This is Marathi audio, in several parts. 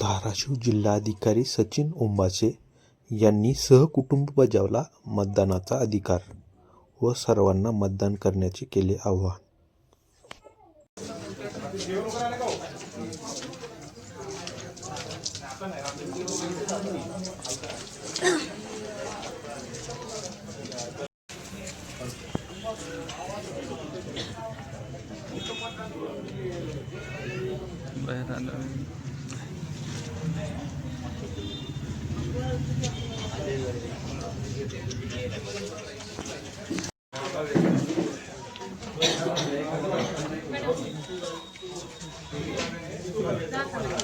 धाराशिव जिल्हाधिकारी सचिन ओंबासे यांनी सहकुटुंब बजावला मतदानाचा अधिकार व सर्वांना मतदान करण्याचे केले आवाहन. बाहेर आलं. Gracias.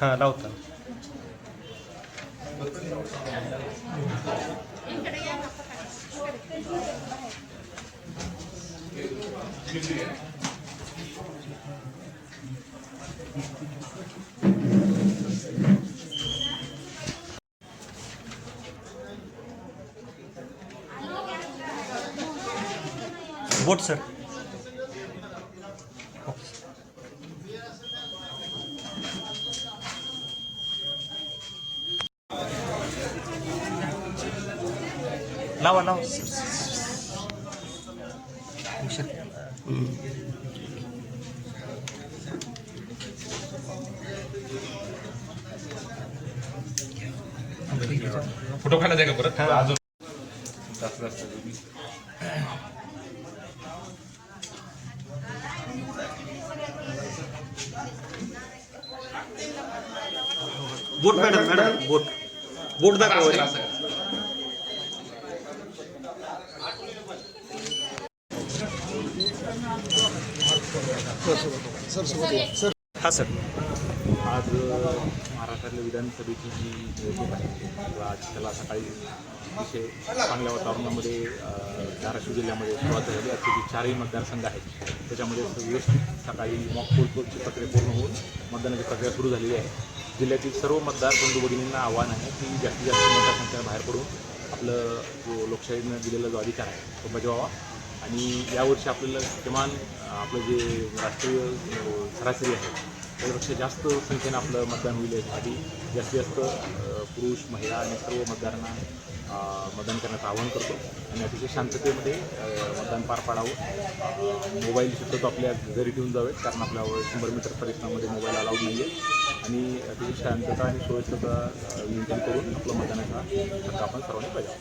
हां लावता. बोट सर. लावा लावा. फोटो काढायचा का परत? अजून. बोट मॅडम मॅडम बोट. बोट दाखवा हा सर. आज महाराष्ट्रातल्या विधानसभेची जी निवडणूक आहे किंवा आज त्याला सकाळी अतिशय चांगल्या वातावरणामध्ये धाराशिव जिल्ह्यामध्ये सुरुवात झाली असते जे चारही मतदारसंघ आहेत त्याच्यामध्ये व्यवस्थित सकाळी मॉक पोलची प्रक्रिया पूर्ण होऊन मतदानाची प्रक्रिया सुरू झालेली आहे. जिल्ह्यातील सर्व मतदार बंधू भगिनींना आव्हान आहे की जास्तीत जास्त मोठ्या बाहेर पडून आपलं जो लोकशाहीनं दिलेला जो अधिकार आहे तो बजावावा. आणि यावर्षी आपल्याला किमान आपलं जे राष्ट्रीय सरासरी आहे त्यापेक्षा जास्त संख्येनं आपलं मतदान होईल यासाठी. जास्तीत जास्त पुरुष महिला आणि सर्व मतदारांना मतदान करण्याचं आवाहन करतो. आणि अतिशय शांततेमध्ये मतदान पार पाडावं. अ, मोबाईल शक्यतो आपल्या घरी ठेवून जावेत कारण आपल्या शंभर मीटर परिसरामध्ये मोबाईल अलाउड नाही आहे आणि अतिशय शांतता आणि सुरक्षितता मेंटेन करून आपलं मतदानाचा हक्क आपण सर्वांनी पाहिजे